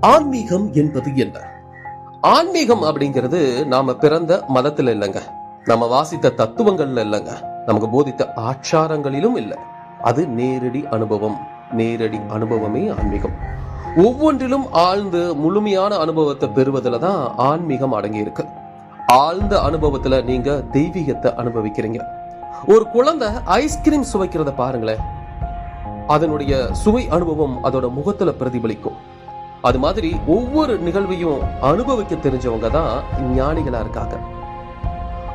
ஆன்மீகம் என்பது என்ன? ஆன்மீகம் அப்படிங்கிறது நாம பிறந்த மதத்துல இல்லைங்க. நம்ம வாசித்த தத்துவங்கள்ல இல்லைங்க. நமக்கு போதித்த ஆச்சாரங்களிலும் இல்லை. அது நேரடி அனுபவம். நேரடி அனுபவமே ஆன்மீகம். ஒவ்வொன்றிலும் ஆழ்ந்து முழுமையான அனுபவத்தை பெறுவதில் தான் ஆன்மீகம் அடங்கி இருக்கு ஆழ்ந்த அனுபவத்துல நீங்க தெய்வீகத்தை அனுபவிக்கிறீங்க. ஒரு குழந்தை ஐஸ்கிரீம் சுவைக்கிறத பாருங்களேன். அதனுடைய சுவை அனுபவம் அதோட முகத்துல பிரதிபலிக்கும். அது மாதிரி ஒவ்வொரு நிகழ்வையும் அனுபவிக்க தெரிஞ்சவங்க தான் ஞானிகளா இருக்காங்க.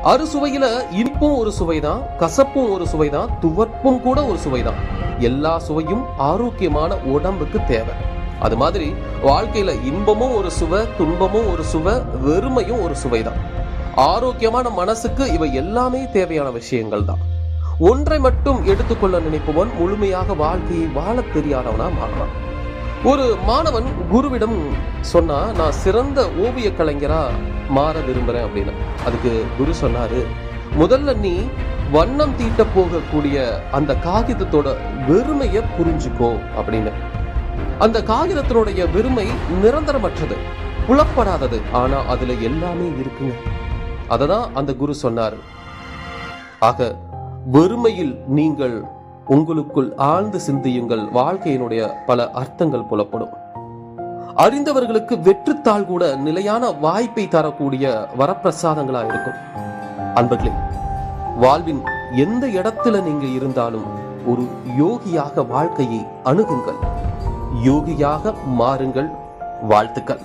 அறுசுவையில இனிப்பும் ஒரு சுவைதான் கசப்பும் ஒரு சுவைதான் துவர்ப்பும் கூட ஒரு சுவைதான். எல்லா சுவையும் ஆரோக்கியமான உடம்புக்கு தேவை. அது மாதிரி வாழ்க்கையில இன்பமும் ஒரு சுவை துன்பமும் ஒரு சுவை வெறுமையும் ஒரு சுவைதான். ஆரோக்கியமான மனசுக்கு இவை எல்லாமே தேவையான விஷயங்கள் தான். ஒன்றை மட்டும் எடுத்துக்கொள்ள நினைப்பவன் முழுமையாக வாழ்க்கையை வாழத் தெரியாதவனா மாறலாம் ஒரு மாணவன் குருவிடம் சொன்னா நான் சிறந்த ஓவிய கலைஞரா மாற விரும்புறேன் அப்படின்னு. அதுக்கு குரு சொன்னாரு முதல்ல நீ வண்ணம் தீட்ட போகக்கூடிய அந்த காகிதத்தோட வெறுமையை புரிஞ்சுக்கோ அப்படின்னு. அந்த காகிதத்தினுடைய வெறுமை நிரந்தரமற்றது புலப்படாதது. ஆனா அதுல எல்லாமே இருக்குங்க. அததான் அந்த குரு சொன்னாரு. ஆக வெறுமையில் நீங்கள் உங்களுக்குள் ஆழ்ந்து சிந்தியுங்கள். வாழ்க்கையினுடைய பல அர்த்தங்கள் புலப்படும். அறிந்தவர்களுக்கு வெற்றுத்தாள் கூட நிலையான வாய்ப்பை தரக்கூடிய வரப்பிரசாதங்களா இருக்கும். அன்பர்களே வாழ்வின் எந்த இடத்துல நீங்க இருந்தாலும் ஒரு யோகியாக வாழ்க்கையை அணுகுங்கள். யோகியாக மாறுங்கள் வாழ்த்துக்கள்.